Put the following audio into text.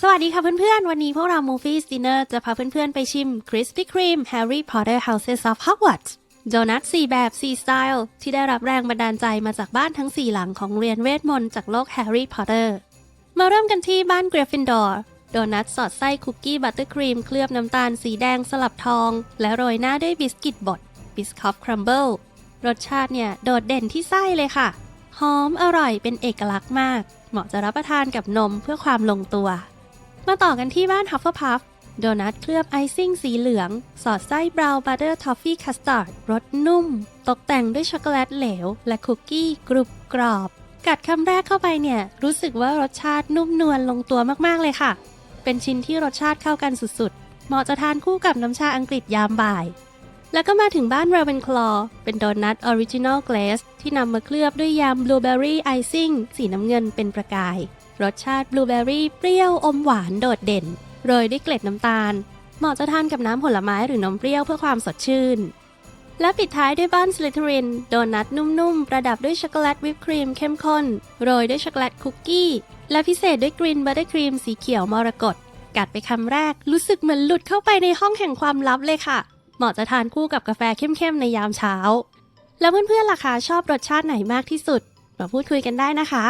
สวัสดีค่ะเพื่อนๆ วันนี้พวกเรา Movies Dinner จะพาเพื่อนๆ ไปชิม Krispy Kreme Harry Potter Houses of Hogwarts โดนัท 4 แบบ 4 สไตล์ ที่ได้รับแรงบันดาลใจมาจากบ้านทั้ง 4 หลังของเรียนเวทมนต์จากโลกแฮร์รี่พอตเตอร์ มาเริ่มกันที่บ้าน Gryffindor โดนัทสอดไส้คุกกี้บัตเตอร์ครีมเคลือบน้ำตาลสีแดงสลับทอง และโรยหน้าด้วยบิสกิตบดบิสคอฟครัมเบิลรสชาติเนี่ย โดดเด่นที่ไส้เลยค่ะ หอมอร่อยเป็นเอกลักษณ์มาก เหมาะจะรับประทานกับนมเพื่อความลงตัว มาต่อกันที่บ้าน Hufflepuff โดนัทเคลือบไอซิ่งสีเหลือง สอดไส้บราวน์บัตเตอร์ทอฟฟี่คัสตาร์ดรสนุ่ม ตกแต่งด้วยช็อกโกแลตเหลว และคุกกี้กรุบกรอบ กัดคำแรกเข้าไปเนี่ย รู้สึกว่ารสชาตินุ่มนวลลงตัวมากๆเลยค่ะ เป็นชิ้นที่รสชาติเข้ากันสุดๆ เหมาะจะทานคู่กับน้ำชาอังกฤษยามบ่าย แล้วก็มาถึงบ้าน Ravenclaw เป็นโดนัทออริจินอลเก z สที่นำมาเคลือบด้วยยำบลูเบอร์รี่ไอซิ่งสีน้ำเงินเป็นประกาย รสชาติบลูเบอร์รี่เปรี้ยวอมหวานโดดเด่น โรยด้วยเกล็ดน้ำตาล เหมาะจะทานกับน้ำผลไม้หรือนมเปรี้ยวเพื่อความสดชื่น และปิดท้ายด้วยบ้านสลิทรินโดนัทนุ่มๆ ประดับด้วยช็อกโกแลตวิปครีมเข้มข้น โรยด้วยช็อกโกแลตคุกกี้ และพิเศษด้วยกรีนบัตเตอร์ครีมสีเขียวมรกตกัดไปคำแรกรู้สึกเหมือนหลุดเข้าไปในห้องแห่งความลับเลยค่ะ เหมาะจะทานคู่กับกาแฟเข้มๆในยามเช้า แล้วเพื่อนๆล่ะคะชอบรสชาติไหนมากที่สุด มาพูดคุยกันได้นะคะ